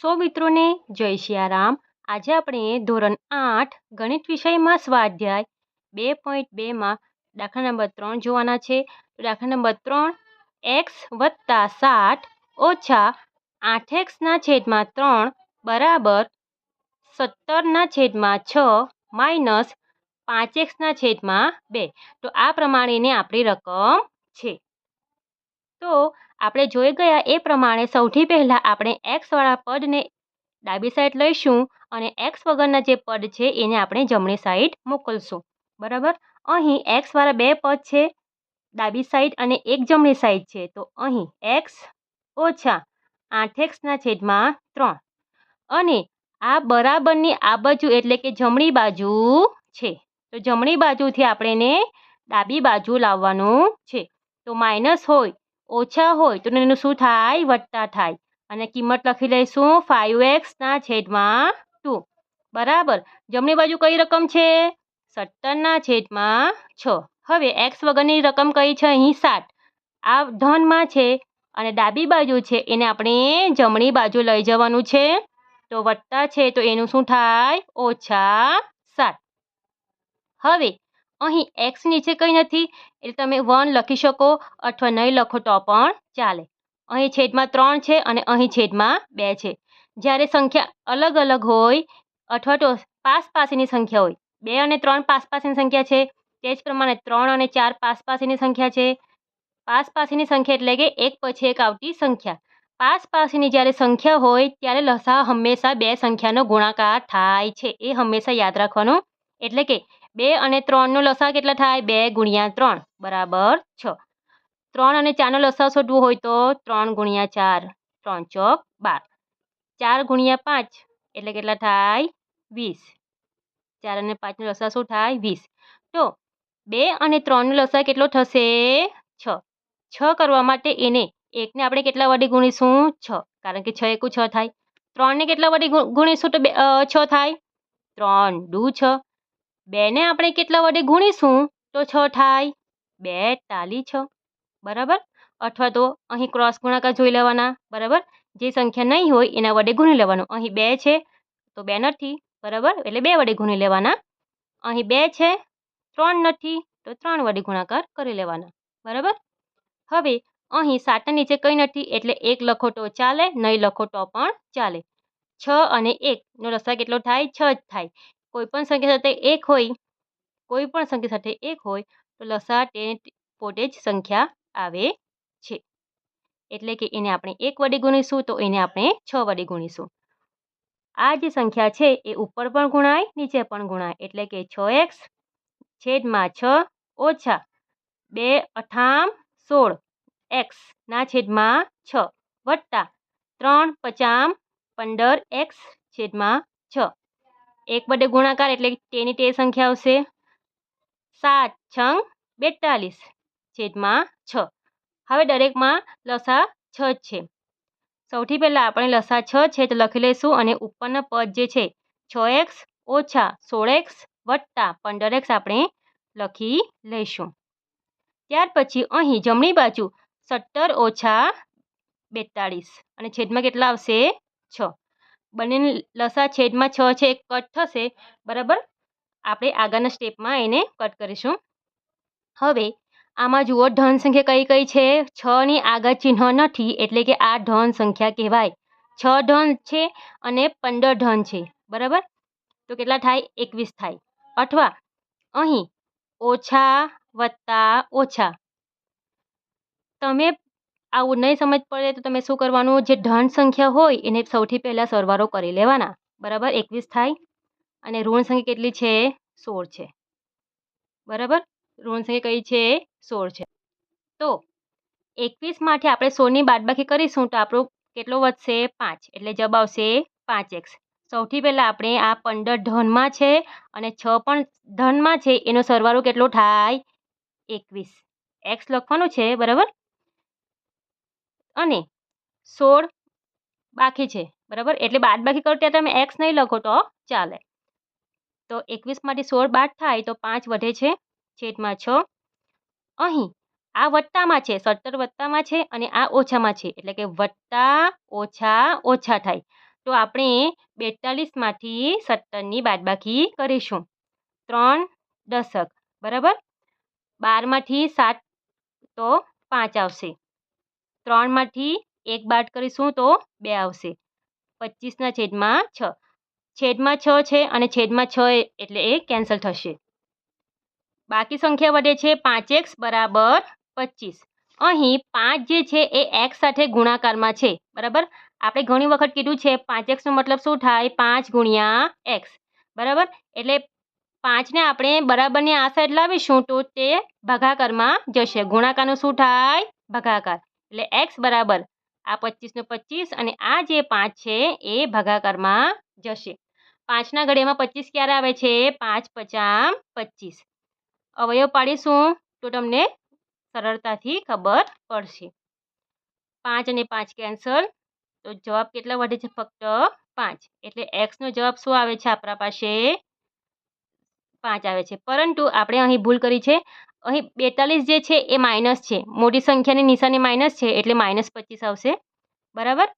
સો મિત્રોને જય સિયારામ આજે આપણે ધોરણ આઠ ગણિત વિષયમાં સ્વાધ્યાય બે પોઈન્ટ બેમાં દાખલા નંબર ત્રણ જોવાના છે. તો દાખલા નંબર ત્રણ, એક્સ વત્તા સાત ઓછા આઠ એક્સના છેદમાં ત્રણ બરાબર સત્તરના છેદમાં છ માઇનસ પાંચ એક્સના છેદમાં બે. તો આ પ્રમાણેની આપણી રકમ છે. તો આપણે જોઈ ગયા એ પ્રમાણે સૌથી પહેલાં આપણે એક્સવાળા પદને ડાબી સાઈડ લઈશું અને એક્સ વગરના જે પદ છે એને આપણે જમણી સાઈડ મોકલશું. બરાબર? અહીં એક્સવાળા બે પદ છે, ડાબી સાઈડ અને એક જમણી સાઈડ છે. તો અહીં એક્સ ઓછા આઠ એક્સના છેદમાં ત્રણ. અને આ બરાબરની આ બાજુ એટલે કે જમણી બાજુ છે. તો જમણી બાજુથી આપણે એને ડાબી બાજુ લાવવાનું છે. તો માઇનસ હોય ઓછા હોય તો એનું શું થાય? વત્તા થાય. અને કિંમત લખી લઈશું ફાઇવ એક્સના છેદમાં ટુ બરાબર? જમણી બાજુ કઈ રકમ છે? સત્તરના છેદમાં છ. હવે એક્સ વગરની રકમ કઈ છે? અહીં સાત. આ ધનમાં છે અને ડાબી બાજુ છે એને આપણે જમણી બાજુ લઈ જવાનું છે. તો વત્તા છે તો એનું શું થાય? ઓછા સાત. હવે અહીં એક્સ નીચે કંઈ નથી, એટલે તમે વન લખી શકો અથવા નહીં લખો તો પણ ચાલે. અહીં છેદમાં ત્રણ છે અને અહીં છેદમાં બે છે. જ્યારે સંખ્યા અલગ અલગ હોય અથવા તો પાસ પાસેની સંખ્યા હોય, બે અને ત્રણ પાસ પાસેની સંખ્યા છે, તે જ પ્રમાણે ત્રણ અને ચાર પાસ પાસેની સંખ્યા છે. પાસ પાસેની સંખ્યા એટલે કે એક પછી એક આવતી સંખ્યા. પાસ પાસેની જ્યારે સંખ્યા હોય, ત્યારે લસા હંમેશા બે સંખ્યાનો ગુણાકાર થાય છે. એ હંમેશા યાદ રાખવાનું એટલે કે બે અને ત્રણનો લસા કેટલા થાય? બે ગુણ્યા ત્રણ, બરાબર છ. ત્રણ અને ચારનો લસા શોધવું હોય તો ત્રણ ગુણ્યા ચાર, ત્રણ ચોક બાર. ચાર ગુણ્યા પાંચ એટલે કેટલા થાય? વીસ. ચાર અને પાંચનો લસા શું થાય? વીસ. તો બે અને ત્રણનો લસા કેટલો થશે? છ. છ કરવા માટે એને એકને આપણે કેટલા વડે ગુણીશું? છ. કારણ કે છ એકું છ થાય. ત્રણને કેટલા વડે ગુણીશું તો બે છ થાય? ત્રણ દુ છ. બેને આપણે કેટલા વડે ગુણીશું? તો છ થાય. બે તાલી છ. બરાબર? અથવા તો અહીં ક્રોસ ગુણાકાર જોઈ લેવાના. બરાબર? જે સંખ્યા નહીં હોય એના વડે ગુણી લેવાનું. અહીં બે છે, તો બે નથી. બરાબર? એટલે બે વડે ગુણી લેવાના. અહીં બે છે, ત્રણ નથી, તો ત્રણ વડે ગુણાકાર કરી લેવાના. બરાબર? હવે અહીં સાતના નીચે કંઈ નથી, એટલે એક લખો તો ચાલે, નહીં લખો તો પણ ચાલે. છ અને એકનો રસ્તા કેટલો થાય? છ જ થાય. કોઈ પણ સંખ્યા સાથે એક હોય કોઈ પણ સંખ્યા સાથે એક હોય, તો લસા તે પોતે જ સંખ્યા આવે છે. એટલે કે એને આપણે એક વડે ગુણીશું, તો એને આપણે છ વડે ગુણીશું. આ જે સંખ્યા છે, એ ઉપર પણ ગુણાય, નીચે પણ ગુણાય. એટલે કે છ એક્સ છેદમાં છ ઓછા બે અઠામ સોળ એક્સના છેદમાં છ વત્તા ત્રણ પચામ પંદર એક્સ છેદમાં છ. એક વડે ગુણાકાર એટલે તેની તે સંખ્યા આવશે સાત છંગ બેતાલીસ, છેદમાં છ. હવે દરેકમાં લસા છ છે. સૌથી પહેલાં આપણે લસા છ છે તો લખી લઈશું અને ઉપરના પદ જે છે, છ એક્સ ઓછા સોળ એક્સ વત્તા પંદર એક્સ આપણે લખી લઈશું. ત્યાર પછી અહીં જમણી બાજુ સત્તર ઓછા બેતાળીસ અને છેદમાં કેટલા આવશે, છ. બંને લસા છેદમાં છ છે કટ થશે, બરાબર? આપણે આગળના સ્ટેપમાં એને કટ કરીશું. હવે, આમાં જુઓ, ધન સંખ્યા કઈ કઈ છે? છની આગળ ચિહ્ન નથી, એટલે કે આ ધન સંખ્યા કહેવાય. છ ધન છે અને પંદર ધન છે, બરાબર? તો કેટલા થાય? એકવીસ થાય. અથવા, અહીં ઓછા વત્તા ઓછા. તમે આવું નહીં સમજ પડે તો તમે શું કરવાનું? જે ધન સંખ્યા હોય એને સૌથી પહેલાં સરવારો કરી લેવાના. બરાબર? એકવીસ થાય. અને ઋણ સંખ્યા કેટલી છે? સોળ છે. બરાબર? ઋણ સંખ્યા કઈ છે? સોળ છે. તો એકવીસમાંથી આપણે સોળની બાદબાકી કરીશું તો આપણું કેટલો વધશે? પાંચ. એટલે જવાબ આવશે પાંચ એક્સ. સૌથી પહેલાં આપણે આ પંદર ધનમાં છે અને છ પણ ધનમાં છે, એનો સરવાળો કેટલો થાય? એકવીસ. એક્સ લખવાનું છે, બરાબર? અને સોળ બાકી છે, બરાબર? એટલે બાદ બાકી કરો ત્યારે તમે એક્સ નહીં લખો તો ચાલે. તો એકવીસમાંથી સોળ બાદ થાય તો પાંચ વધે છે, છેદમાં છ. અહીં આ વત્તામાં છે, સત્તર વત્તામાં છે અને આ ઓછામાં છે, એટલે કે વત્તા ઓછા ઓછા થાય. તો આપણે બેતાલીસમાંથી સત્તરની બાદબાકી કરીશું. ત્રણ દશક, બરાબર? બારમાંથી સાત તો પાંચ આવશે. ત્રણમાંથી એક બાદ કરીશું તો બે આવશે. પચીસના છેદમાં છ. છેદમાં છ છે અને છેદમાં છ એટલે એ કેન્સલ થશે. બાકી સંખ્યા વધે છે પાંચ એક્સ બરાબર પચીસ. અહીં પાંચ જે છે એ એક્સ સાથે ગુણાકારમાં છે. બરાબર? આપણે ઘણી વખત કીધું છે પાંચ એક્સનો મતલબ શું થાય? પાંચ ગુણ્યા એક્સ. બરાબર? એટલે પાંચને આપણે બરાબરની આ સાઈડ લાવીશું તો તે ભાગાકારમાં જશે. ગુણાકારનું શું થાય? ભાગાકાર. એટલે એક્સ બરાબર આ પચીસનો પચીસ અને આ જે પાંચ છે એ ભાગાકારમાં જશે. પાંચના ઘડિયામાં પચીસ ક્યારે આવે છે? પાંચ પચામ પચીસ. અવયવ પાડીશું તો તમને સરળતાથી ખબર પડશે. પાંચ અને પાંચ કેન્સલ તો જવાબ કેટલા વધે છે? ફક્ત પાંચ. એટલે એક્સનો જવાબ શું આવે છે આપણા પાસે? પાંચ આવે છે. પરંતુ આપણે અહીં ભૂલ કરી છે. અહીં બેતાલીસ જે છે એ માઇનસ છે. મોટી સંખ્યાની નિશાની માઇનસ છે એટલે માઇનસ પચીસ આવશે. બરાબર?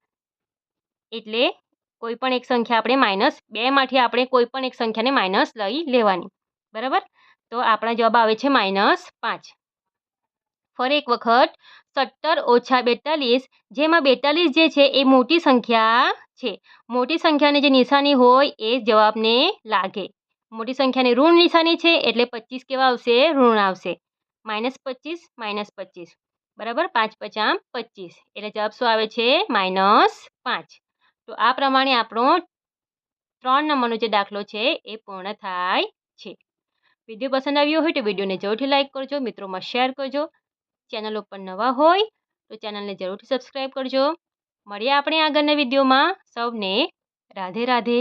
એટલે કોઈ પણ એક સંખ્યા આપણે માઇનસ બેમાંથી આપણે કોઈ પણ એક સંખ્યાને માઇનસ લઈ લેવાની. બરાબર? તો આપણા જવાબ આવે છે માઇનસ પાંચ. ફરી એક વખત, સત્તર ઓછા બેતાલીસ, જેમાં બેતાલીસ જે છે એ મોટી સંખ્યા છે. મોટી સંખ્યાની જે નિશાની હોય એ જવાબને લાગે. મોટી સંખ્યાની ઋણ નિશાની છે એટલે પચીસ કેવા આવશે? ઋણ આવશે. માઇનસ પચીસ માઇનસ પચીસ. બરાબર? પાંચ પચામ પચીસ. એટલે જવાબ શું આવે છે? માઇનસ પાંચ. તો આ પ્રમાણે આપણો ત્રણ નંબરનો જે દાખલો છે એ પૂર્ણ થાય છે. વીડિયો પસંદ આવ્યો હોય તો વિડીયોને જરૂરથી લાઇક કરજો, મિત્રોમાં શેર કરજો. ચેનલ ઉપર નવા હોય તો ચેનલને જરૂરથી સબસ્ક્રાઈબ કરજો. મળીએ આપણે આગળના વિડીયોમાં. સૌને રાધે રાધે.